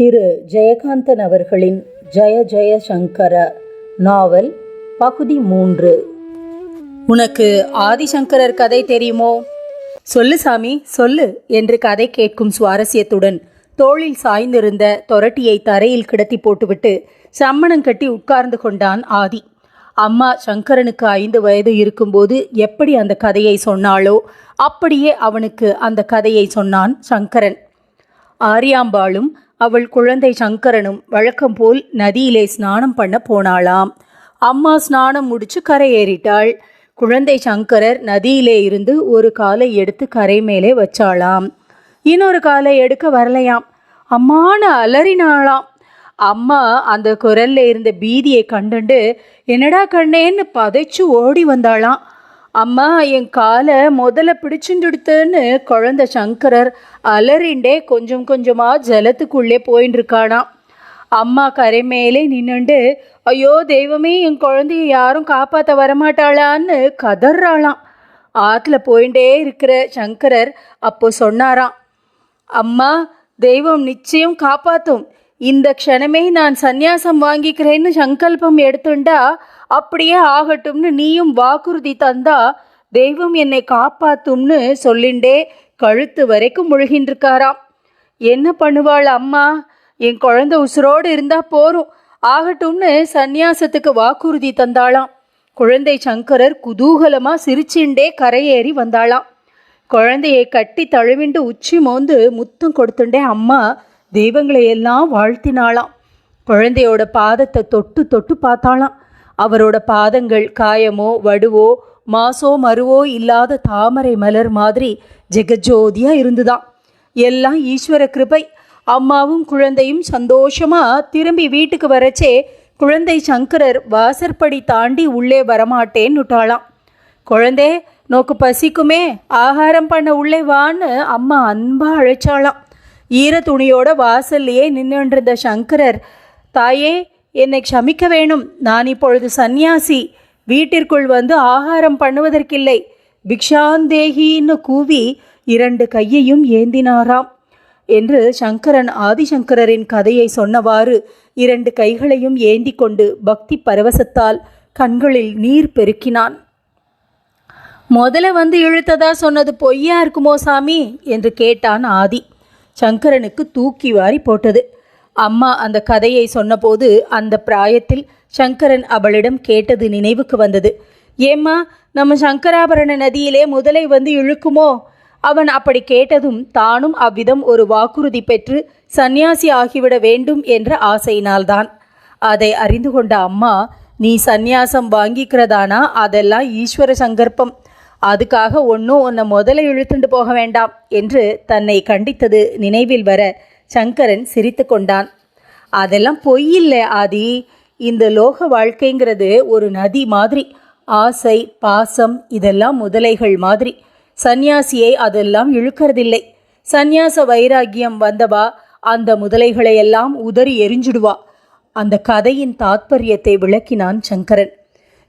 திரு ஜெயகாந்தன் அவர்களின் ஜெய ஜெய சங்கர நாவல் பகுதி மூன்று. உனக்கு ஆதிசங்கரர் கதை தெரியுமோ? சொல்லு சாமி சொல்லு என்று கதை கேட்கும் சுவாரஸ்யத்துடன் தோளில் சாய்ந்திருந்த தொரட்டியை தரையில் கிடத்தி போட்டுவிட்டு சம்மணம் கட்டி உட்கார்ந்து கொண்டான் ஆதி. அம்மா சங்கரனுக்கு ஐந்து வயது இருக்கும்போது எப்படி அந்த கதையை சொன்னாளோ அப்படியே அவனுக்கு அந்த கதையை சொன்னான் சங்கரன். ஆரியாம்பாளும் அவள் குழந்தை சங்கரனும் வழக்கம் போல் நதியிலே ஸ்நானம் பண்ண போனாளாம். அம்மா ஸ்நானம் முடிச்சு கரையேறிட்டாள் குழந்தை சங்கரர் நதியிலே இருந்து ஒரு காலை எடுத்து கரை மேலே வச்சாளாம். இன்னொரு காலை எடுக்க வரலையாம். அம்மான்னு அலறினாளாம். அம்மா அந்த குரல்ல இருந்த பீதியை கண்டுண்டு என்னடா கண்ணேன்னு பதைச்சு ஓடி வந்தாளாம். அம்மா என் காலை முதல்ல பிடிச்சுண்டுடுத்துன்னு குழந்த சங்கரர் அலறிண்டே கொஞ்சம் கொஞ்சமாக ஜலத்துக்குள்ளே போயின்னு அம்மா கரை மேலே நின்னுண்டு ஐயோ தெய்வமே என் குழந்தைய யாரும் காப்பாற்ற வரமாட்டாளான்னு கதறாளாம். ஆற்றுல போயிட்டே இருக்கிற சங்கரர் அப்போ சொன்னாராம் அம்மா தெய்வம் நிச்சயம் காப்பாற்றும் இந்த க்ஷணமே நான் சந்நியாசம் வாங்கிக்கிறேன்னு சங்கல்பம் எடுத்துண்டா அப்படியே ஆகட்டும்னு நீயும் வாக்குறுதி தந்தா தெய்வம் என்னை காப்பாத்தும்னு சொல்லிண்டே கழுத்து வரைக்கும் முழுகின்றிருக்காராம். என்ன பண்ணுவாள் அம்மா? என் குழந்தை உசுரோடு இருந்தா போரும். ஆகட்டும்னு சந்நியாசத்துக்கு வாக்குறுதி தந்தாளாம். குழந்தை சங்கரர் குதூகலமா சிரிச்சுண்டே கரையேறி வந்தாளாம். குழந்தையை கட்டி தழுவிண்டு உச்சி மோந்து முத்தம் கொடுத்துண்டே அம்மா தெய்வங்களை எல்லாம் வாழ்த்தினாளாம். குழந்தையோட பாதத்தை தொட்டு தொட்டு பார்த்தாளாம். அவரோட பாதங்கள் காயமோ வடுவோ மாசோ மருவோ இல்லாத தாமரை மலர் மாதிரி ஜெகஜோதியா இருந்துதான். எல்லாம் ஈஸ்வர கிருபை. அம்மாவும் குழந்தையும் சந்தோஷமா திரும்பி வீட்டுக்கு வரச்சே குழந்தை சங்கரர் வாசற்படி தாண்டி உள்ளே வரமாட்டேன்னுட்டாளாம் குழந்தை நோக்கு பசிக்குமே ஆகாரம் பண்ண உள்ளே வான்னு அம்மா அன்பா அழைச்சாளாம். ஈர துணியோட வாசல்லையே நின்றுருந்த சங்கரர் தாயே என்னை க்ஷமிக்க வேணும். நான் இப்பொழுது சந்நியாசி. வீட்டிற்குள் வந்து ஆகாரம் பண்ணுவதற்கில்லை. பிக்ஷாந்தேகின்னு கூவி இரண்டு கையையும் ஏந்தினாராம். என்று சங்கரன் ஆதிசங்கரரின் கதையை சொன்னவாறு இரண்டு கைகளையும் ஏந்தி கொண்டு பக்தி பரவசத்தால் கண்களில் நீர் பெருக்கினான். முதல்ல வந்து இழுத்ததா சொன்னது பொய்யா இருக்குமோ சாமி? என்று கேட்டான் ஆதி. சங்கரனுக்கு தூக்கி வாரி போட்டது. அம்மா அந்த கதையை சொன்னபோது அந்த பிராயத்தில் சங்கரன் அவளிடம் கேட்டது நினைவுக்கு வந்தது. ஏம்மா நம்ம சங்கராபரண நதியிலே முதலை வந்து இழுக்குமோ? அவன் அப்படி கேட்டதும் தானும் அவ்விதம் ஒரு வாக்குறுதி பெற்று சந்நியாசி ஆகிவிட வேண்டும் என்ற ஆசையினால்தான். அதை அறிந்து கொண்ட அம்மா நீ சந்நியாசம் வாங்கிக்கிறதானா? அதெல்லாம் ஈஸ்வர சங்கற்பம். அதுக்காக ஒன்றும் உன்னை முதல்ல இழுத்துண்டு போக வேண்டாம் என்று தன்னை கண்டித்தது நினைவில் வர சங்கரன் சிரித்து கொண்டான். அதெல்லாம் பொய்யில்லை ஆதி. இந்த லோக வாழ்க்கைங்கிறது ஒரு நதி மாதிரி. ஆசை பாசம் இதெல்லாம் முதலைகள் மாதிரி. சந்நியாசியை அதெல்லாம் இழுக்கறதில்லை. சந்நியாச வைராக்கியம் வந்தவா அந்த முதலைகளை எல்லாம் உதறி எரிஞ்சுடுவா. அந்த கதையின் தாத்பரியத்தை விளக்கினான் சங்கரன்.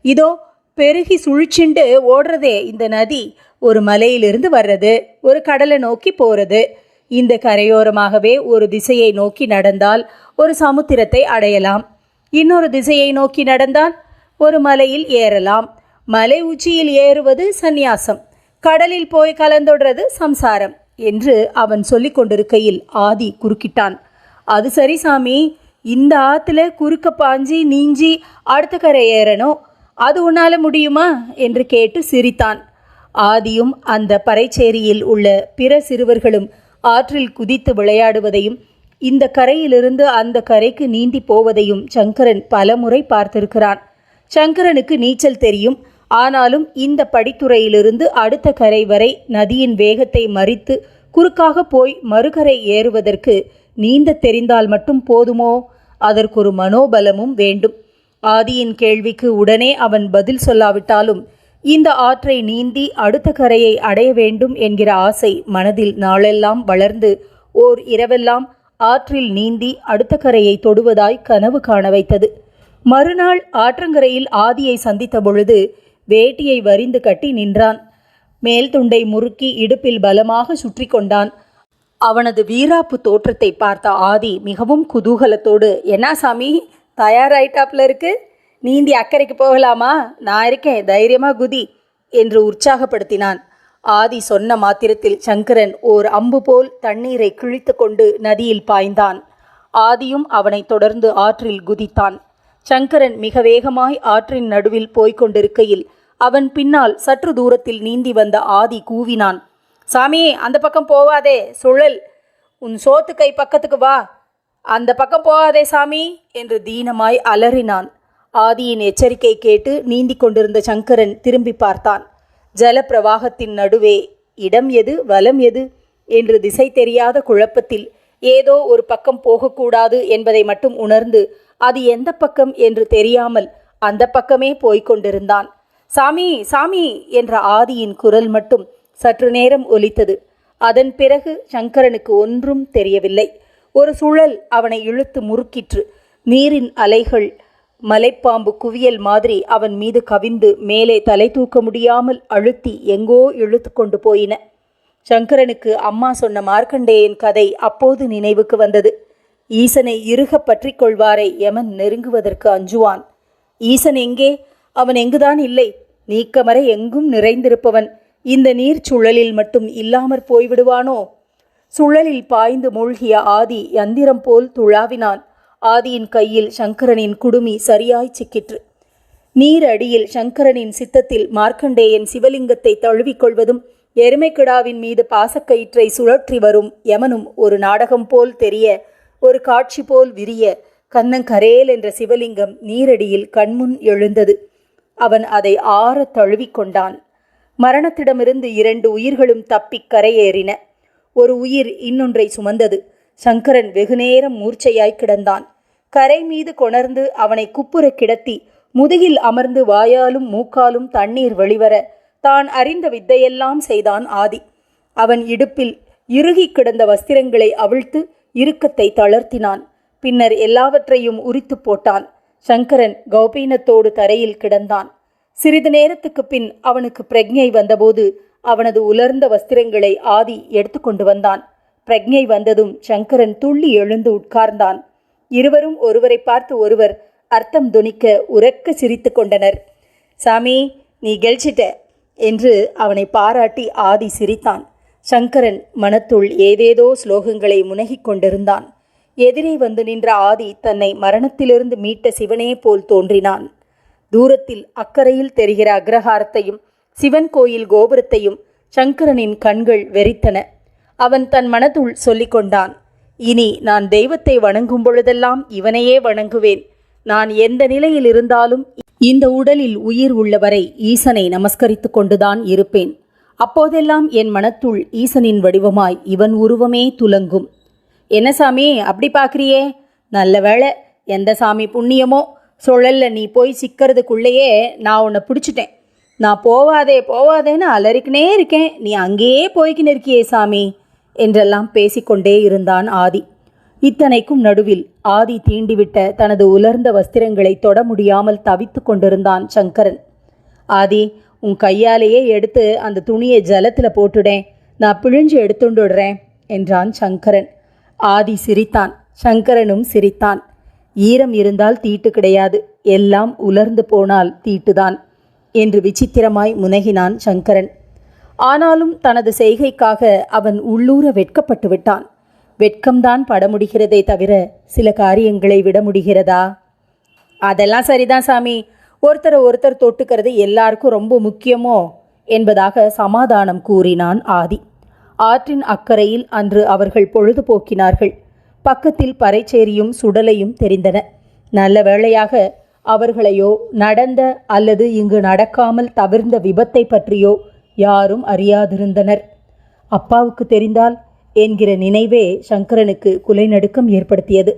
இதோ பெருகி சுழிச்சுண்டு ஓடுறதே இந்த நதி. ஒரு மலையிலிருந்து வர்றது ஒரு கடலை நோக்கி போகிறது இந்த கரையோரமாகவே ஒரு திசையை நோக்கி நடந்தால் ஒரு சமுத்திரத்தை அடையலாம். இன்னொரு திசையை நோக்கி நடந்தால் ஒரு மலையில் ஏறலாம். மலை உச்சியில் ஏறுவது சந்நியாசம். கடலில் போய் கலந்தொடுறது சம்சாரம் என்று அவன் சொல்லி கொண்டிருக்கையில் ஆதி குறுக்கிட்டான். அது சரி சாமி இந்த ஆத்துல குறுக்க பாஞ்சி நீஞ்சி அடுத்த கரை ஏறணும். அது உன்னால முடியுமா? என்று கேட்டு சிரித்தான். ஆதியும் அந்த பறைச்சேரியில் உள்ள பிற சிறுவர்களும் ஆற்றில் குதித்து விளையாடுவதையும் இந்த கரையிலிருந்து அந்த கரைக்கு நீந்தி போவதையும் சங்கரன் பலமுறை பார்த்திருக்கிறான். சங்கரனுக்கு நீச்சல் தெரியும். ஆனாலும் இந்த படித்துறையிலிருந்து அடுத்த கரை வரை நதியின் வேகத்தை மறித்து குறுக்காக போய் மறுகரை ஏறுவதற்கு நீந்த தெரிந்தால் மட்டும் போதுமோ? அதற்கொரு மனோபலமும் வேண்டும். ஆதியின் கேள்விக்கு உடனே அவன் பதில் சொல்லாவிட்டாலும் இந்த ஆற்றை நீந்தி அடுத்த கரையை அடைய வேண்டும் என்கிற ஆசை மனதில் நாளெல்லாம் வளர்ந்து ஓர் இரவெல்லாம் ஆற்றில் நீந்தி அடுத்த கரையை தொடுவதாய் கனவு காண வைத்தது. மறுநாள் ஆற்றங்கரையில் ஆதியை சந்தித்த பொழுது வேட்டியை வரிந்து கட்டி நின்றான். மேல் துண்டை முறுக்கி இடுப்பில் பலமாக சுற்றி கொண்டான். அவனது வீராப்பு தோற்றத்தை பார்த்த ஆதி மிகவும் குதூகலத்தோடு என்ன சாமி தயாராயிட்டாப்ல இருக்கு? நீந்தி அக்கறைக்கு போகலாமா? நான் இருக்கேன் தைரியமா குதி என்று உற்சாகப்படுத்தினான். ஆதி சொன்ன மாத்திரத்தில் சங்கரன் ஓர் அம்பு போல் தண்ணீரை கிழித்து கொண்டு நதியில் பாய்ந்தான். ஆதியும் அவனைத் தொடர்ந்து ஆற்றில் குதித்தான். சங்கரன் மிக வேகமாய் ஆற்றின் நடுவில் போய்க் கொண்டிருக்கையில் அவன் பின்னால் சற்று தூரத்தில் நீந்தி வந்த ஆதி கூவினான். சாமி அந்த பக்கம் போவாதே சுழல். உன் சோத்து கை பக்கத்துக்கு வா. அந்த பக்கம் போகாதே சாமி என்று தீனமாய் அலறினான். ஆதியின் எச்சரிக்கை கேட்டு நீந்திக் கொண்டிருந்த சங்கரன் திரும்பி பார்த்தான். ஜலப்பிரவாகத்தின் நடுவே இடம் எது வலம் எது? என்று திசை தெரியாத குழப்பத்தில் ஏதோ ஒரு பக்கம் போகக்கூடாது என்பதை மட்டும் உணர்ந்து அது எந்த பக்கம் என்று தெரியாமல் அந்த பக்கமே போய்க் கொண்டிருந்தான். சாமி சாமி என்ற ஆதியின் குரல் மட்டும் சற்று நேரம் ஒலித்தது. அதன் பிறகு சங்கரனுக்கு ஒன்றும் தெரியவில்லை. ஒரு சுழல் அவனை இழுத்து முறுக்கிற்று. நீரின் அலைகள் மலைப்பாம்பு குவியல் மாதிரி அவன் மீது கவிந்து மேலே தலை தூக்க முடியாமல் அழுத்தி எங்கோ இழுத்து கொண்டு போயின. சங்கரனுக்கு அம்மா சொன்ன மார்க்கண்டேயன் கதை அப்போது நினைவுக்கு வந்தது. ஈசனை இறுக பற்றி கொள்வாரை யமன் நெருங்குவதற்கு அஞ்சுவான். ஈசன் எங்கே? அவன் எங்குதான் இல்லை? நீக்கமறை எங்கும் நிறைந்திருப்பவன். இந்த நீர் சுழலில் மட்டும் இல்லாமற் போய்விடுவானோ? சுழலில் பாய்ந்து மூழ்கிய ஆதி யந்திரம் போல் துழாவினான். ஆதியின் கையில் சங்கரனின் குடுமி சரியாய் சிக்கிற்று. நீரடியில் சங்கரனின் சித்தத்தில் மார்க்கண்டேயன் சிவலிங்கத்தை தழுவிக்கொள்வதும் எருமைக்கிடாவின் மீது பாசக்கயிற்றை சுழற்றி வரும் யமனும் ஒரு நாடகம் போல் தெரிய ஒரு காட்சி போல் விரிய கண்ணங்கரேல் என்ற சிவலிங்கம் நீரடியில் கண்முன் எழுந்தது. அவன் அதை ஆறத் தழுவிக்கொண்டான். மரணத்திடமிருந்து இரண்டு உயிர்களும் தப்பிக் கரையேறின. ஒரு உயிர் இன்னொன்றை சுமந்தது. சங்கரன் வெகுநேரம் மூர்ச்சையாய் கிடந்தான். கரை மீது கொணர்ந்து அவனை குப்புற கிடத்தி முதுகில் அமர்ந்து வாயாலும் மூக்காலும் தண்ணீர் வெளிவர தான் அறிந்த வித்தையெல்லாம் செய்தான் ஆதி. அவன் இடுப்பில் இறுகி கிடந்த வஸ்திரங்களை அவிழ்த்து இறுக்கத்தை தளர்த்தினான். பின்னர் எல்லாவற்றையும் உரித்து போட்டான். சங்கரன் கௌபீனத்தோடு தரையில் கிடந்தான். சிறிது நேரத்துக்கு பின் அவனுக்கு பிரக்ஞை வந்தபோது அவனது உலர்ந்த வஸ்திரங்களை ஆதி எடுத்துக்கொண்டு வந்தான். பிரக்ஞை வந்ததும் சங்கரன் துள்ளி எழுந்து உட்கார்ந்தான். இருவரும் ஒருவரை பார்த்து ஒருவர் அர்த்தம் துணிக்க உரக்க சிரித்து கொண்டனர். சாமி நீ கெழிச்சிட்ட என்று அவனை பாராட்டி ஆதி சிரித்தான். சங்கரன் மனத்துள் ஏதேதோ ஸ்லோகங்களை முனகிக் கொண்டிருந்தான். எதிரே வந்து நின்ற ஆதி தன்னை மரணத்திலிருந்து மீட்ட சிவனே போல் தோன்றினான். தூரத்தில் அக்கறையில் தெரிகிற அக்ரஹாரத்தையும் சிவன் கோயில் கோபுரத்தையும் சங்கரனின் கண்கள் வெறித்தன. அவன் தன் மனதுள் சொல்லிக்கொண்டான் இனி நான் தெய்வத்தை வணங்கும் பொழுதெல்லாம் இவனையே வணங்குவேன். நான் எந்த நிலையில் இருந்தாலும் இந்த உடலில் உயிர் உள்ளவரை ஈசனை நமஸ்கரித்து கொண்டுதான் இருப்பேன். அப்போதெல்லாம் என் மனத்துள் ஈசனின் வடிவமாய் இவன் உருவமே துலங்கும். என்ன சாமி அப்படி பார்க்குறியே? நல்ல வேளை எந்த சாமி புண்ணியமோ? சுழல்ல நீ போய் சிக்கிறதுக்குள்ளேயே நான் உன்னை பிடிச்சிட்டேன். நான் போவாதே போவாதேன்னு அலறிக்கினே இருக்கேன். நீ அங்கேயே போய்க்கின்னு இருக்கியே சாமி. என்றெல்லாம் பேசிக்கொண்டே இருந்தான் ஆதி. இத்தனைக்கும் நடுவில் ஆதி தீண்டிவிட்ட தனது உலர்ந்த வஸ்திரங்களை தொட முடியாமல் தவித்து கொண்டிருந்தான் சங்கரன். ஆதி உன் கையாலேயே எடுத்து அந்த துணியை ஜலத்தில் போட்டுடேன் நான் பிழிஞ்சு எடுத்துண்டுடுறேன் என்றான் சங்கரன். ஆதி சிரித்தான். சங்கரனும் சிரித்தான். ஈரம் இருந்தால் தீட்டு கிடையாது. எல்லாம் உலர்ந்து போனால் தீட்டுதான் என்று விசித்திரமாய் முனகினான் சங்கரன். ஆனாலும் தனது செய்கைக்காக அவன் உள்ளூர வெட்கப்பட்டு விட்டான். வெட்கம்தான் பட முடிகிறதே தவிர சில காரியங்களை விட முடிகிறதா? அதெல்லாம் சரிதான் சாமி. ஒருத்தரை ஒருத்தர் தொட்டுக்கிறது எல்லாருக்கும் ரொம்ப முக்கியமோ? என்பதாக சமாதானம் கூறினான் ஆதி. ஆற்றின் அக்கறையில் அன்று அவர்கள் பொழுதுபோக்கினார்கள். பக்கத்தில் பறைச்சேரியும் சுடலையும் தெரிந்தன. நல்ல வேளையாக அவர்களையோ நடந்த அல்லது இங்கு நடக்காமல் தவிர்ந்த விபத்தை பற்றியோ யாரும் அறியாதிருந்தனர். அப்பாவுக்கு தெரிந்தால் என்கிற நினைவே சங்கரனுக்கு குலைநடுக்கம் ஏற்படுத்தியது.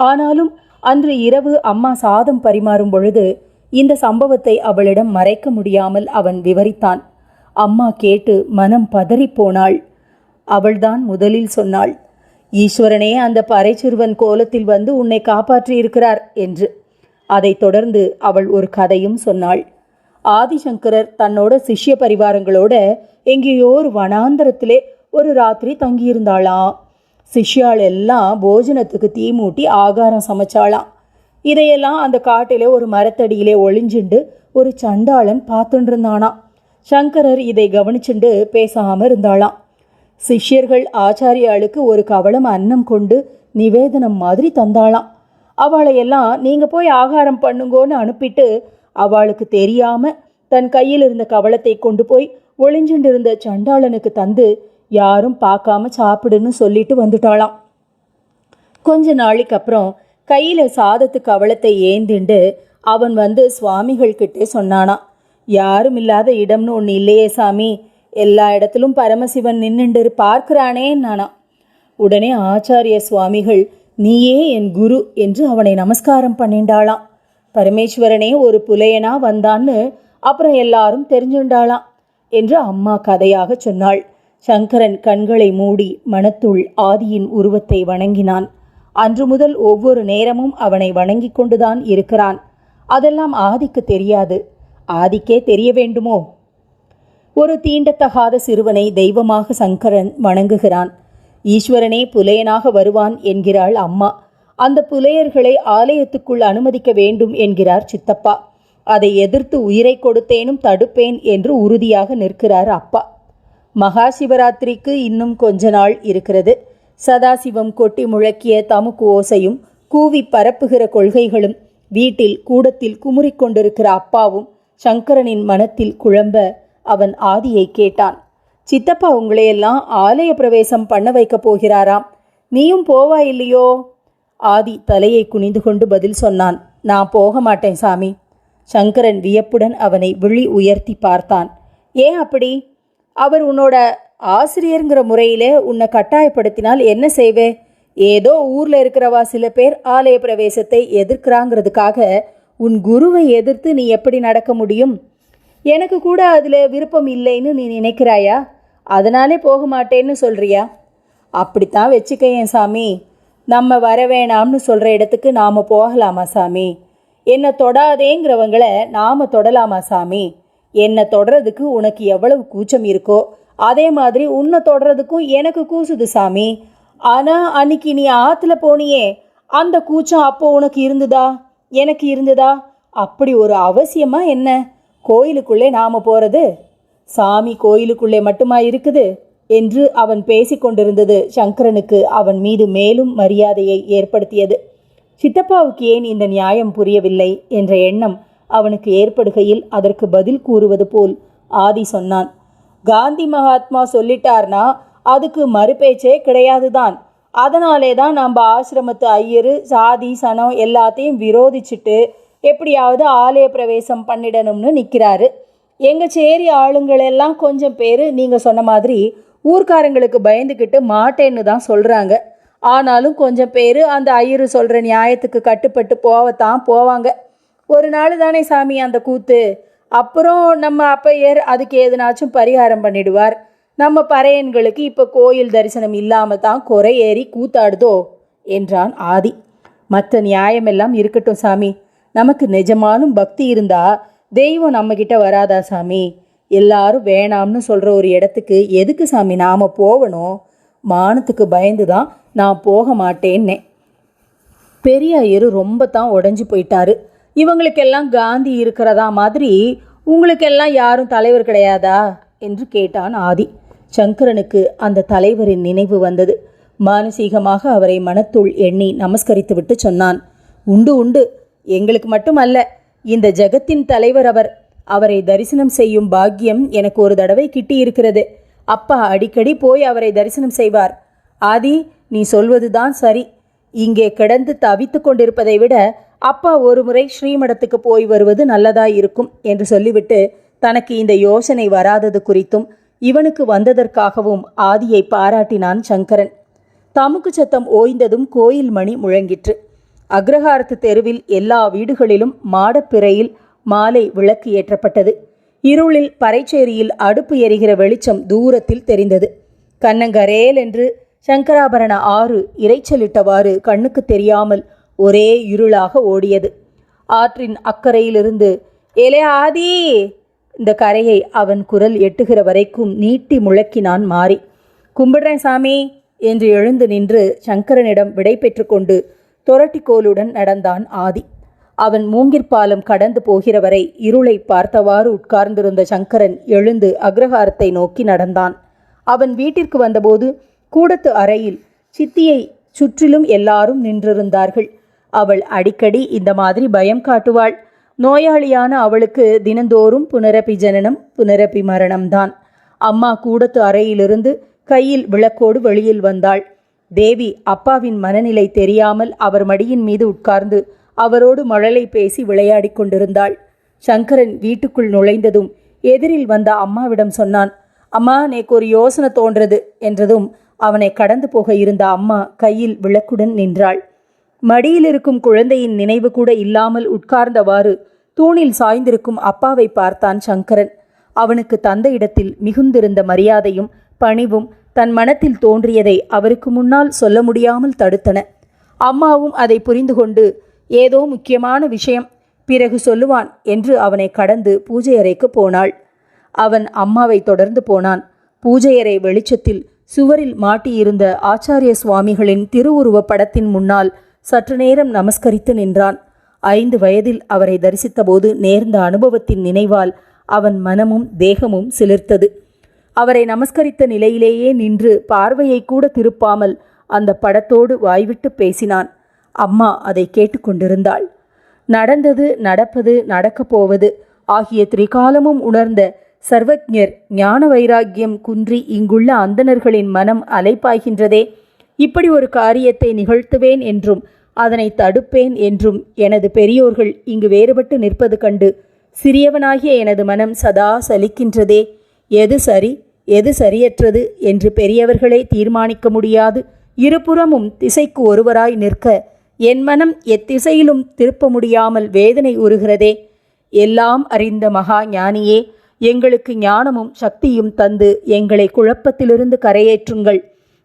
ஆனாலும் அன்று இரவு அம்மா சாதம் பரிமாறும் பொழுது இந்த சம்பவத்தை அவளிடம் மறைக்க முடியாமல் அவன் விவரித்தான். அம்மா கேட்டு மனம் பதறிப்போனாள். அவள்தான் முதலில் சொன்னாள் ஈஸ்வரனே அந்த பறைச்சிறுவன் கோலத்தில் வந்து உன்னை காப்பாற்றியிருக்கிறார் என்று. அதைத் தொடர்ந்து அவள் ஒரு கதையும் சொன்னாள். ஆதிசங்கரர் தன்னோட சிஷ்ய பரிவாரங்களோட எங்கேயோ ஒரு வனாந்தரத்திலே ஒரு ராத்திரி தங்கியிருந்தாளாம். சிஷ்யாள் எல்லாம் போஜனத்துக்கு தீ மூட்டி ஆகாரம் சமைச்சாளாம். இதையெல்லாம் அந்த காட்டிலே ஒரு மரத்தடியிலே ஒளிஞ்சுண்டு ஒரு சண்டாளன் பார்த்துட்டு இருந்தானாம் சங்கரர் இதை கவனிச்சுண்டு பேசாமல் இருந்தாளாம். சிஷ்யர்கள் ஆச்சாரியாளுக்கு ஒரு கவளம் அன்னம் கொண்டு நிவேதனம் மாதிரி தந்தாளாம். அவளையெல்லாம் நீங்கள் போய் ஆகாரம் பண்ணுங்கோன்னு அனுப்பிட்டு அவளுக்கு தெரியாம தன் கையில் இருந்த கவளத்தை கொண்டு போய் ஒளிஞ்சுண்டிருந்த சண்டாளனுக்கு தந்து யாரும் பார்க்காம சாப்பிடுன்னு சொல்லிட்டு வந்துட்டாளாம். கொஞ்ச நாளைக்கு அப்புறம் கையில சாதத்து கவளத்தை ஏந்திண்டு அவன் வந்து சுவாமிகள் கிட்டே சொன்னானாம். யாரும் இல்லாத இடம்னு ஒன்று இல்லையே சாமி. எல்லா இடத்திலும் பரமசிவன் நின்னுண்டு பார்க்கிறானே நானா உடனே ஆச்சாரிய சுவாமிகள் நீயே என் குரு என்று அவனை நமஸ்காரம் பண்ணிண்டாளாம். பரமேஸ்வரனே ஒரு புலையனா வந்தான்னு அப்புறம் எல்லாரும் தெரிஞ்சுண்டாளாம் என்று அம்மா கதையாக சொன்னாள். சங்கரன் கண்களை மூடி மனத்துள் ஆதியின் உருவத்தை வணங்கினான். அன்று முதல் ஒவ்வொரு நேரமும் அவனை வணங்கிக் கொண்டுதான் இருக்கிறான். அதெல்லாம் ஆதிக்கு தெரியாது. ஆதிக்கே தெரிய வேண்டுமோ? ஒரு தீண்டத்தகாத சிறுவனை தெய்வமாக சங்கரன் வணங்குகிறான். ஈஸ்வரனே புலையனாக வருவான் என்கிறாள் அம்மா. அந்த புலையர்களை ஆலயத்துக்குள் அனுமதிக்க வேண்டும் என்கிறார் சித்தப்பா. அதை எதிர்த்து உயிரை கொடுத்தேனும் தடுப்பேன் என்று உறுதியாக நிற்கிறார் அப்பா. மகா சிவராத்திரிக்கு இன்னும் கொஞ்ச நாள் இருக்கிறது. சதாசிவம் கொட்டி முழக்கிய தமுக்கு ஓசையும் கூவி பரப்புகிற கொள்கைகளும் வீட்டில் கூடத்தில் குமுறிக்கொண்டிருக்கிற அப்பாவும் சங்கரனின் மனத்தில் குழம்ப அவன் ஆதியை கேட்டான். சித்தப்பா உங்களையெல்லாம் ஆலய பிரவேசம் பண்ண வைக்கப் போகிறாராம். நீயும் போவா இல்லையோ ஆதி தலையை குனிந்து கொண்டு பதில் சொன்னான் நான் போக மாட்டேன் சாமி. சங்கரன் வியப்புடன் அவனை விழி உயர்த்தி பார்த்தான். ஏன் அப்படி? அவர் உன்னோட ஆசிரியருங்கிற முறையிலே உன்னை கட்டாயப்படுத்தினால் என்ன செய்வே? ஏதோ ஊரில் இருக்கிறவா சில பேர் ஆலய பிரவேசத்தை எதிர்க்கிறாங்கிறதுக்காக உன் குருவை எதிர்த்து நீ எப்படி நடக்க முடியும்? எனக்கு கூட அதில் விருப்பம் இல்லைன்னு நீ நினைக்கிறாயா? அதனாலே போக மாட்டேன்னு சொல்றியா? அப்படித்தான் வச்சுக்கேன் சாமி. நம்ம வர வேணாம்னு சொல்கிற இடத்துக்கு நாம் போகலாமா சாமி? என்னை தொடாதேங்கிறவங்கள நாம் தொடலாமா சாமி? என்னை தொடறதுக்கு உனக்கு எவ்வளவு கூச்சம் இருக்கோ அதே மாதிரி உன்னை தொடறதுக்கும் எனக்கு கூசுது சாமி. ஆனால் அன்னைக்கு நீ ஆற்றுல போனியே அந்த கூச்சம் அப்போ உனக்கு இருந்ததா? எனக்கு இருந்ததா? அப்படி ஒரு அவசியமா என்ன? கோயிலுக்குள்ளே நாம் போகிறது சாமி கோயிலுக்குள்ளே மட்டுமா இருக்குது? என்று அவன் பேசிக்கொண்டிருந்தது சங்கரனுக்கு அவன் மீது மேலும் மரியாதையை ஏற்படுத்தியது. சித்தப்பாவுக்கு ஏன் இந்த நியாயம் புரியவில்லை என்ற எண்ணம் அவனுக்கு ஏற்படுகையில் அதற்கு பதில் கூறுவது போல் ஆதி சொன்னான். காந்தி மகாத்மா சொல்லிட்டார்னா அதுக்கு மறுபேச்சே கிடையாதுதான். அதனாலே தான் நம்ம ஆசிரமத்து ஐயரு சாதி சனம் எல்லாத்தையும் விரோதிச்சுட்டு எப்படியாவது ஆலய பிரவேசம் பண்ணிடணும்னு நிற்கிறாரு எங்கள் சேரி ஆளுங்களெல்லாம் கொஞ்சம் பேர் நீங்கள் சொன்ன மாதிரி ஊர்க்காரங்களுக்கு பயந்துக்கிட்டு மாட்டேன்னு தான் சொல்கிறாங்க ஆனாலும் கொஞ்சம் பேர் அந்த ஐயரு சொல்கிற நியாயத்துக்கு கட்டுப்பட்டு போவத்தான் போவாங்க. ஒரு நாள் தானே சாமி அந்த கூத்து. அப்புறம் நம்ம அப்பையர் அதுக்கு எதுனாச்சும் பரிகாரம் பண்ணிடுவார். நம்ம பறையன்களுக்கு இப்போ கோயில் தரிசனம் இல்லாமல் தான் குறை ஏறி கூத்தாடுதோ? என்றான் ஆதி. மற்ற நியாயமெல்லாம் இருக்கட்டும் சாமி. நமக்கு நிஜமானும் பக்தி இருந்தா தெய்வம் நம்மக்கிட்ட வராதா சாமி? எல்லாரும் வேணாம்னு சொல்கிற ஒரு இடத்துக்கு எதுக்கு சாமி நாம் போகணும்? மானத்துக்கு பயந்து தான் நான் போக மாட்டேன்னே. பெரிய ஐயர் ரொம்ப தான் உடஞ்சி போயிட்டாரு. இவங்களுக்கெல்லாம் காந்தி இருக்கிறதா மாதிரி உங்களுக்கெல்லாம் யாரும் தலைவர் கிடையாதா? என்று கேட்டான் ஆதி. சங்கரனுக்கு அந்த தலைவரின் நினைவு வந்தது. மானசீகமாக அவரை மனத்துள் எண்ணி நமஸ்கரித்துவிட்டு சொன்னான். உண்டு உண்டு. எங்களுக்கு மட்டுமல்ல இந்த ஜெகத்தின் தலைவர் அவர். அவரை தரிசனம் செய்யும் பாக்கியம் எனக்கு ஒரு தடவை கிட்டி இருக்கிறது அப்பா அடிக்கடி போய் அவரை தரிசனம் செய்வார். ஆதி நீ சொல்வதுதான் சரி. இங்கே கிடந்து தவித்து கொண்டிருப்பதை விட அப்பா ஒரு முறை ஸ்ரீமடத்துக்கு போய் வருவது நல்லதா இருக்கும் என்று சொல்லிவிட்டு தனக்கு இந்த யோசனை வராதது குறித்தும் இவனுக்கு வந்ததற்காகவும் ஆதியை பாராட்டினான் சங்கரன். தமுக்கு சத்தம் ஓய்ந்ததும் கோயில் மணி முழங்கிற்று. அக்ரஹாரத்து தெருவில் எல்லா வீடுகளிலும் மாடப்பிறையில் மாலை விளக்கு ஏற்றப்பட்டது. இருளில் பறைச்சேரியில் அடுப்பு எரிகிற வெளிச்சம் தூரத்தில் தெரிந்தது. கண்ணங்கரேல் என்று சங்கராபரண ஆறு இரைச்சலிட்டவாறு கண்ணுக்கு தெரியாமல் ஒரே இருளாக ஓடியது. ஆற்றின் அக்கறையிலிருந்து ஏலே ஆதி இந்த கரையை அவன் குரல் எட்டுகிற வரைக்கும் நீட்டி முழக்கினான் மாறி கும்பிடுறேன் சாமி! என்று எழுந்து நின்று சங்கரனிடம் விடை பெற்றுக்கொண்டு தொரட்டிக்கோலுடன் நடந்தான் ஆதி. அவன் மூங்கிற்பாலம் கடந்து போகிறவரை இருளை பார்த்தவாறு உட்கார்ந்திருந்த சங்கரன் எழுந்து அக்ரஹாரத்தை நோக்கி நடந்தான். அவன் வீட்டிற்கு வந்தபோது கூடத்து அறையில் சித்தியை சுற்றிலும் எல்லாரும் நின்றிருந்தார்கள். அவள் அடிக்கடி இந்த மாதிரி பயம் காட்டுவாள். நோயாளியான அவளுக்கு தினந்தோறும் புனரப்பி ஜனனம் புனரப்பி மரணம்தான் அம்மா கூடத்து அறையிலிருந்து கையில் விளக்கோடு வெளியில் வந்தாள். தேவி அப்பாவின் மனநிலை தெரியாமல் அவர் மடியின் மீது உட்கார்ந்து அவரோடு மழலை பேசி விளையாடிக் கொண்டிருந்தாள். சங்கரன் வீட்டுக்குள் நுழைந்ததும் எதிரில் வந்த அம்மாவிடம் சொன்னான் அம்மா நேக்கு ஒரு யோசனை தோன்றது என்றதும் அவனை கடந்து போக இருந்த அம்மா கையில் விளக்குடன் நின்றாள். மடியில் இருக்கும் குழந்தையின் நினைவு கூட இல்லாமல் உட்கார்ந்தவாறு தூணில் சாய்ந்திருக்கும் அப்பாவை பார்த்தான் சங்கரன். அவனுக்கு தந்த இடத்தில் மிகுந்திருந்த மரியாதையும் பணிவும் தன் மனத்தில் தோன்றியதை அவருக்கு முன்னால் சொல்ல முடியாமல் தடுத்தன. அம்மாவும் அதை புரிந்து கொண்டு ஏதோ முக்கியமான விஷயம். பிறகு சொல்லுவான் என்று அவனை கடந்து பூஜை அறைக்கு போனாள். அவன் அம்மாவை தொடர்ந்து போனான். பூஜையறை வெளிச்சத்தில் சுவரில் மாட்டியிருந்த ஆச்சாரிய சுவாமிகளின் திருவுருவப் படத்தின் முன்னால் சற்று நேரம் நமஸ்கரித்து நின்றான். ஐந்து வயதில் அவரை தரிசித்தபோது நேர்ந்த அனுபவத்தின் நினைவால் அவன் மனமும் தேகமும் சிலிர்த்தது. அவரை நமஸ்கரித்த நிலையிலேயே நின்று பார்வையை கூட திருப்பாமல் அந்த படத்தோடு வாய்விட்டு பேசினான். அம்மா அதை கேட்டுக்கொண்டிருந்தாள். நடந்தது நடப்பது நடக்கப் போவது ஆகிய திரிகாலமும் உணர்ந்த சர்வஜர் ஞான வைராக்கியம் குன்றி இங்குள்ள அந்தணர்களின் மனம் அலைப்பாய்கின்றதே. இப்படி ஒரு காரியத்தை நிகழ்த்துவேன் என்றும் அதனை தடுப்பேன் என்றும் எனது பெரியோர்கள் இங்கு வேறுபட்டு நிற்பது கண்டு சிறியவனாகிய எனது மனம் சதா சலிக்கின்றதே. எது சரி எது சரியற்றது என்று பெரியவர்களே தீர்மானிக்க முடியாது. இருபுறமும் திசைக்கு ஒருவராய் நிற்க என் மனம் எத்திசையிலும் திருப்ப முடியாமல் வேதனை உறுகிறதே எல்லாம் அறிந்த மகா ஞானியே எங்களுக்கு ஞானமும் சக்தியும் தந்து எங்களை குழப்பத்திலிருந்து கரையேற்றுங்கள்.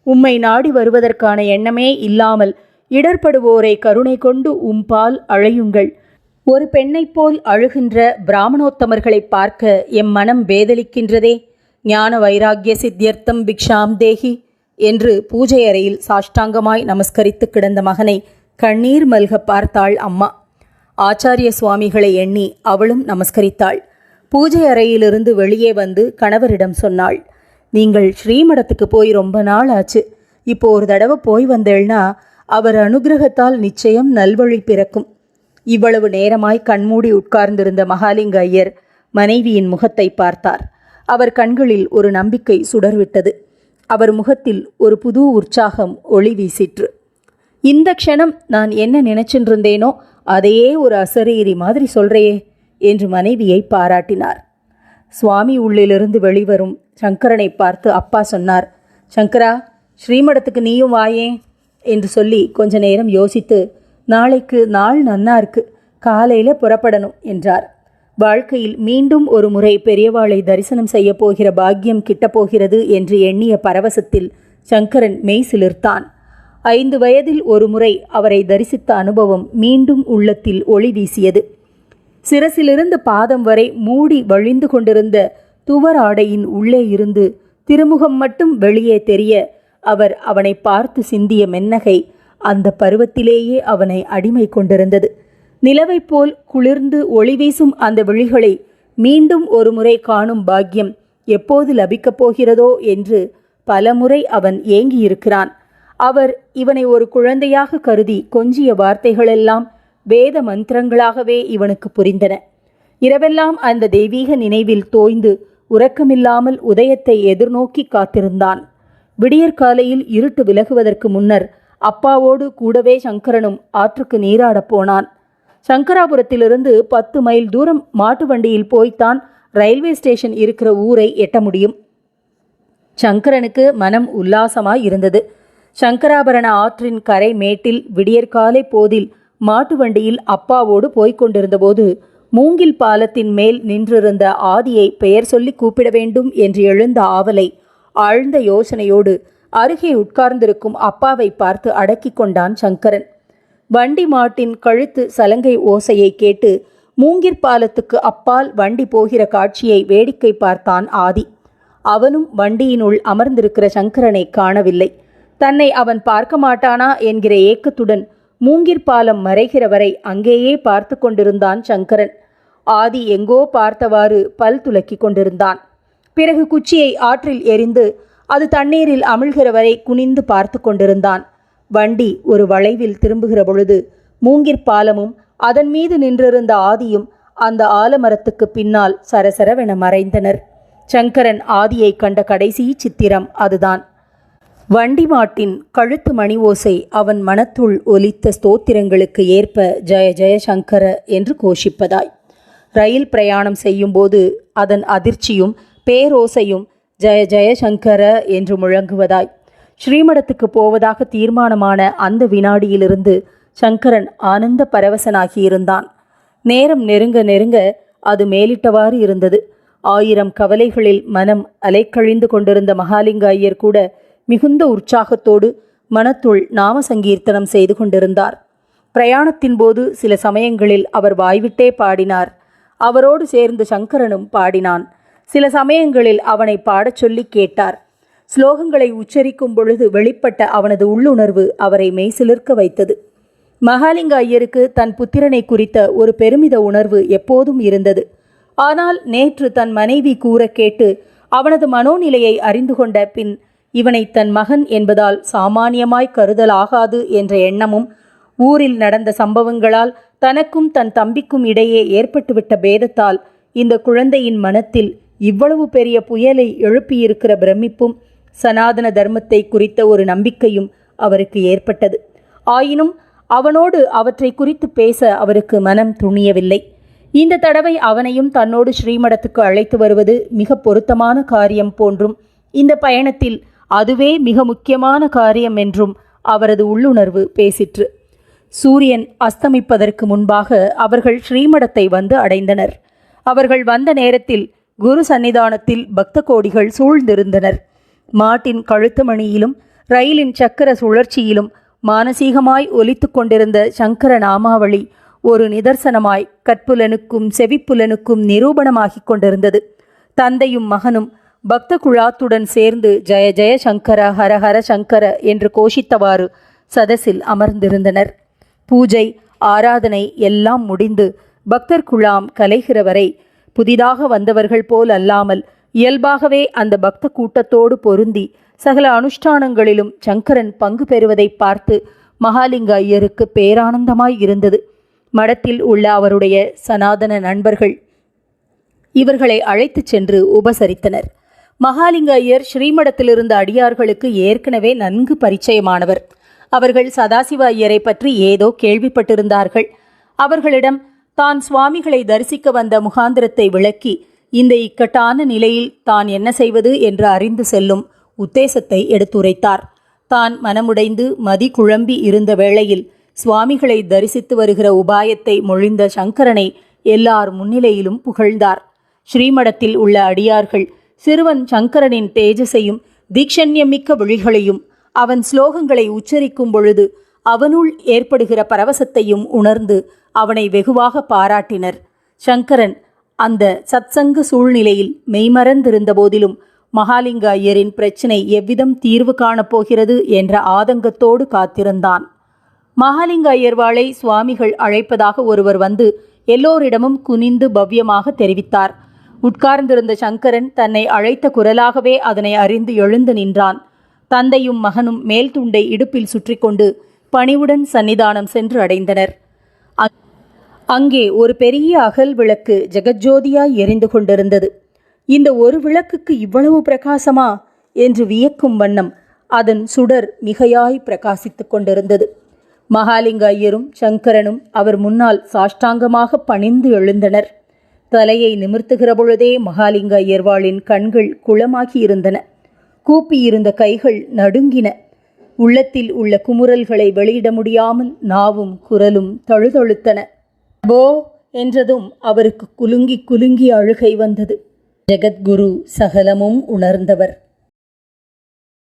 உம்மை நாடி வருவதற்கான எண்ணமே இல்லாமல் இடர்படுவோரை கருணை கொண்டு உம்பால் அழையுங்கள். ஒரு பெண்ணைப் போல் அழுகின்ற பிராமணோத்தமர்களை பார்க்க எம் மனம் வேதலிக்கின்றதே. ஞான வைராக்கிய சித்தியர்த்தம் பிக்ஷாம் தேகி என்று பூஜை அறையில் சாஷ்டாங்கமாய் நமஸ்கரித்து கிடந்த மகனை கண்ணீர் மல்க பார்த்தாள் அம்மா. ஆச்சாரிய சுவாமிகளை எண்ணி அவளும் நமஸ்கரித்தாள். பூஜை அறையிலிருந்து வெளியே வந்து கணவரிடம் சொன்னாள் நீங்கள் ஸ்ரீமடத்துக்கு போய் ரொம்ப நாள் ஆச்சு. இப்போ ஒரு தடவை போய் வந்தேள்னா அவர் அனுகிரகத்தால் நிச்சயம் நல்வழி பிறக்கும். இவ்வளவு நேரமாய் கண்மூடி உட்கார்ந்திருந்த மகாலிங்க ஐயர் மனைவியின் முகத்தை பார்த்தார். அவர் கண்களில் ஒரு நம்பிக்கை சுடர்விட்டது. அவர் முகத்தில் ஒரு புது உற்சாகம் ஒளி வீசிற்று. இந்த க்ஷணம் நான் என்ன நினைச்சுட்டு இருந்தேனோ அதையே ஒரு அசரீரி மாதிரி சொல்றையே என்று மனைவியை பாராட்டினார். சுவாமி உள்ளிலிருந்து வெளிவரும் சங்கரனை பார்த்து அப்பா சொன்னார் சங்கரா ஸ்ரீமடத்துக்கு நீயும் வாயே என்று சொல்லி கொஞ்ச நேரம் யோசித்து நாளைக்கு நாள் நன்னா இருக்கு காலையில் புறப்படணும் என்றார். வாழ்க்கையில் மீண்டும் ஒரு முறை பெரியவாளை தரிசனம் செய்ய போகிற பாக்கியம் கிட்டப்போகிறது என்று எண்ணிய பரவசத்தில் சங்கரன் மெய் சிலிர்த்தான். ஐந்து வயதில் ஒருமுறை அவரை தரிசித்த அனுபவம் மீண்டும் உள்ளத்தில் ஒளி வீசியது. சிரசிலிருந்து பாதம் வரை மூடி வழிந்து கொண்டிருந்த துவர் ஆடையின் உள்ளே இருந்து திருமுகம் மட்டும் வெளியே தெரிய அவர் அவனை பார்த்து சிந்திய மென்னகை அந்த பருவத்திலேயே அவனை அடிமை கொண்டிருந்தது. நிலவைப் போல் குளிர்ந்து ஒளி வீசும் அந்த விழிகளை மீண்டும் ஒருமுறை காணும் பாக்கியம் எப்போது லபிக்கப் போகிறதோ என்று பலமுறை அவன் ஏங்கியிருக்கிறான். அவர் இவனை ஒரு குழந்தையாக கருதி கொஞ்சிய வார்த்தைகளெல்லாம் வேத மந்திரங்களாகவே இவனுக்கு புரிந்தன. இரவெல்லாம் அந்த தெய்வீக நினைவில் தோய்ந்து உறக்கமில்லாமல் உதயத்தை எதிர்நோக்கி காத்திருந்தான். விடியற்காலையில் இருட்டு விலகுவதற்கு முன்னர் அப்பாவோடு கூடவே சங்கரனும் ஆற்றுக்கு நீராடப் போனான். சங்கராபுரத்திலிருந்து பத்து மைல் தூரம் மாட்டு வண்டியில் போய்த்தான் ரயில்வே ஸ்டேஷன் இருக்கிற ஊரை எட்ட முடியும். சங்கரனுக்கு மனம் உல்லாசமாய் இருந்தது. சங்கராபரண ஆற்றின் கரை மேட்டில் விடியற்காலை போதில் மாட்டு வண்டியில் அப்பாவோடு போய்க் கொண்டிருந்தபோது மூங்கில் பாலத்தின் மேல் நின்றிருந்த ஆதியை பெயர் சொல்லி கூப்பிட வேண்டும் என்று எழுந்த ஆவலை ஆழ்ந்த யோசனையோடு அருகே உட்கார்ந்திருக்கும் அப்பாவை பார்த்து அடக்கிக் கொண்டான் சங்கரன். வண்டி மாட்டின் கழுத்து சலங்கை ஓசையை கேட்டு மூங்கிற் பாலத்துக்கு அப்பால் வண்டி போகிற காட்சியை வேடிக்கை பார்த்தான் ஆதி. அவனும் வண்டியினுள் அமர்ந்திருக்கிற சங்கரனை காணவில்லை. தன்னை அவன் பார்க்க மாட்டானா என்கிற ஏக்கத்துடன் மூங்கிற்பாலம் மறைகிற வரை அங்கேயே பார்த்து கொண்டிருந்தான் சங்கரன். ஆதி எங்கோ பார்த்தவாறு பல் துலக்கி கொண்டிருந்தான். பிறகு குச்சியை ஆற்றில் எறிந்து அது தண்ணீரில் அமிழ்கிற வரை குனிந்து பார்த்து கொண்டிருந்தான். வண்டி ஒரு வளைவில் திரும்புகிற பொழுது மூங்கிற் பாலமும் அதன் மீது நின்றிருந்த ஆதியும் அந்த ஆலமரத்துக்கு பின்னால் சரசரவென மறைந்தனர். சங்கரன் ஆதியை கண்ட கடைசி சித்திரம் அதுதான். வண்டி மாட்டின் கழுத்து மணி ஓசை அவன் மனத்துள் ஒலித்த ஸ்தோத்திரங்களுக்கு ஏற்ப ஜெய ஜெய சங்கர என்று கோஷிப்பதாய். ரயில் பிரயாணம் செய்யும்போது அதன் அதிர்ச்சியும் பேரோசையும் ஜெய ஜெய சங்கர என்று முழங்குவதாய். ஸ்ரீமடத்துக்கு போவதாக தீர்மானமான அந்த வினாடியிலிருந்து சங்கரன் ஆனந்த பரவசனாகியிருந்தான். நேரம் நெருங்க நெருங்க அது மேலிட்டவாறு இருந்தது. ஆயிரம் கவலைகளில் மனம் அலைக்கழிந்து கொண்டிருந்த மகாலிங்க ஐயர் கூட மிகுந்த உற்சாகத்தோடு மனத்துள் நாம சங்கீர்த்தனம் செய்து கொண்டிருந்தார். பிரயாணத்தின் போது சில சமயங்களில் அவர் வாய்விட்டே பாடினார். அவரோடு சேர்ந்து சங்கரனும் பாடினான். சில சமயங்களில் அவனை பாடச் சொல்லி கேட்டார். ஸ்லோகங்களை உச்சரிக்கும் பொழுது வெளிப்பட்ட அவனது உள்ளுணர்வு அவரை மெய்சிலிர்க்க வைத்தது. மகாலிங்க ஐயருக்கு தன் புத்திரனை குறித்த ஒரு பெருமித உணர்வு எப்போதும் இருந்தது. ஆனால் நேற்று தன் மனைவி கூற கேட்டு அவனது மனோநிலையை அறிந்து கொண்ட பின் இவனை தன் மகன் என்பதால் சாமானியமாய் கருதலாகாது என்ற எண்ணமும் ஊரில் நடந்த சம்பவங்களால் தனக்கும் தன் தம்பிக்கும் இடையே ஏற்பட்டுவிட்ட பேதத்தால் இந்த குழந்தையின் மனத்தில் இவ்வளவு பெரிய புயலை எழுப்பியிருக்கிற பிரமிப்பும் சனாதன தர்மத்தை குறித்த ஒரு நம்பிக்கையும் அவருக்கு ஏற்பட்டது. ஆயினும் அவனோடு அவற்றை குறித்து பேச அவருக்கு மனம் துணியவில்லை. இந்த தடவை அவனையும் தன்னோடு ஸ்ரீமடத்துக்கு அழைத்து வருவது மிக பொருத்தமான காரியம் போன்றும் இந்த பயணத்தில் அதுவே மிக முக்கியமான காரியம் என்றும் அவரது உள்ளுணர்வு பேசிற்று. சூரியன் அஸ்தமிப்பதற்கு முன்பாக அவர்கள் ஸ்ரீமடத்தை வந்து அடைந்தனர். அவர்கள் வந்த நேரத்தில் குரு சன்னிதானத்தில் பக்த கோடிகள் சூழ்ந்திருந்தனர். மாட்டின் கழுத்துமணியிலும் ரயிலின் சக்கர சுழற்சியிலும் மானசீகமாய் ஒலித்து கொண்டிருந்த சங்கர நாமாவளி ஒரு நிதர்சனமாய் கற்புலனுக்கும் செவிப்புலனுக்கும் நிரூபணமாகிக் கொண்டிருந்தது. தந்தையும் மகனும் பக்த குழாத்துடன் சேர்ந்து ஜெய ஜெய சங்கர ஹர ஹர சங்கர என்று கோஷித்தவாறு சதசில் அமர்ந்திருந்தனர். பூஜை ஆராதனை எல்லாம் முடிந்து பக்தர் குழாம் கலைகிற வரை புதிதாக வந்தவர்கள் போல் அல்லாமல் இயல்பாகவே அந்த பக்த கூட்டத்தோடு பொருந்தி சகல அனுஷ்டானங்களிலும் சங்கரன் பங்கு பெறுவதை பார்த்து மகாலிங்க ஐயருக்கு பேரானந்தமாய் இருந்தது. மடத்தில் உள்ள அவருடைய சனாதன நண்பர்கள் இவர்களை அழைத்துச் சென்று உபசரித்தனர். மகாலிங்க ஐயர் ஸ்ரீமடத்திலிருந்த அடியார்களுக்கு ஏற்கனவே நன்கு பரிச்சயமானவர். அவர்கள் சதாசிவ ஐயரை பற்றி ஏதோ கேள்விப்பட்டிருந்தார்கள். அவர்களிடம் தான் சுவாமிகளை தரிசிக்க வந்த முகாந்திரத்தை விளக்கி இந்த இக்கட்டான நிலையில் தான் என்ன செய்வது என்று அறிந்து செல்லும் உத்தேசத்தை எடுத்துரைத்தார். தான் மனமுடைந்து மதி குழம்பி இருந்த வேளையில் சுவாமிகளை தரிசித்து வருகிற உபாயத்தை மொழிந்த சங்கரனை எல்லார் முன்னிலையிலும் புகழ்ந்தார். ஸ்ரீமடத்தில் உள்ள அடியார்கள் சிறுவன் சங்கரனின் தேஜஸையும் தீக்ஷண்யமிக்க விழிகளையும் அவன் ஸ்லோகங்களை உச்சரிக்கும் பொழுது அவனுள் ஏற்படுகிற பரவசத்தையும் உணர்ந்து அவனை வெகுவாக பாராட்டினர். சங்கரன் அந்த சத்சங்க சூழ்நிலையில் மெய்மறந்திருந்த போதிலும் மகாலிங்க ஐயரின் பிரச்சினை எவ்விதம் தீர்வு காணப்போகிறது என்ற ஆதங்கத்தோடு காத்திருந்தான். மகாலிங்க ஐயர்வாளை சுவாமிகள் அழைப்பதாக ஒருவர் வந்து எல்லோரிடமும் குனிந்து பவ்யமாக தெரிவித்தார். உட்கார்ந்திருந்த சங்கரன் தன்னை அழைத்த குரலாகவே அதனை அறிந்து எழுந்து நின்றான். தந்தையும் மகனும் மேல் துண்டை இடுப்பில் சுற்றிக்கொண்டு பணிவுடன் சன்னிதானம் சென்று அடைந்தனர். அங்கே ஒரு பெரிய அகல் விளக்கு ஜெகஜோதியாய் எரிந்து கொண்டிருந்தது. இந்த ஒரு விளக்குக்கு இவ்வளவு பிரகாசமா? என்று வியக்கும் வண்ணம் அதன் சுடர் மிகையாய் பிரகாசித்துக் கொண்டிருந்தது. மகாலிங்க ஐயரும் சங்கரனும் அவர் முன்னால் சாஷ்டாங்கமாக பணிந்து எழுந்தனர். தலையை நிமிர்த்துகிற பொழுதே மகாலிங்க ஐயர்வாளின் கண்கள் குளமாகியிருந்தன. கூப்பியிருந்த கைகள் நடுங்கின. உள்ளத்தில் உள்ள குமுறல்களை வெளியிட முடியாமல் நாவும் குரலும் தழுதழுத்தன. போ என்றதும் அவருக்கு குலுங்கி குலுங்கி அழுகை வந்தது. ஜெகத்குரு சகலமும் உணர்ந்தவர்.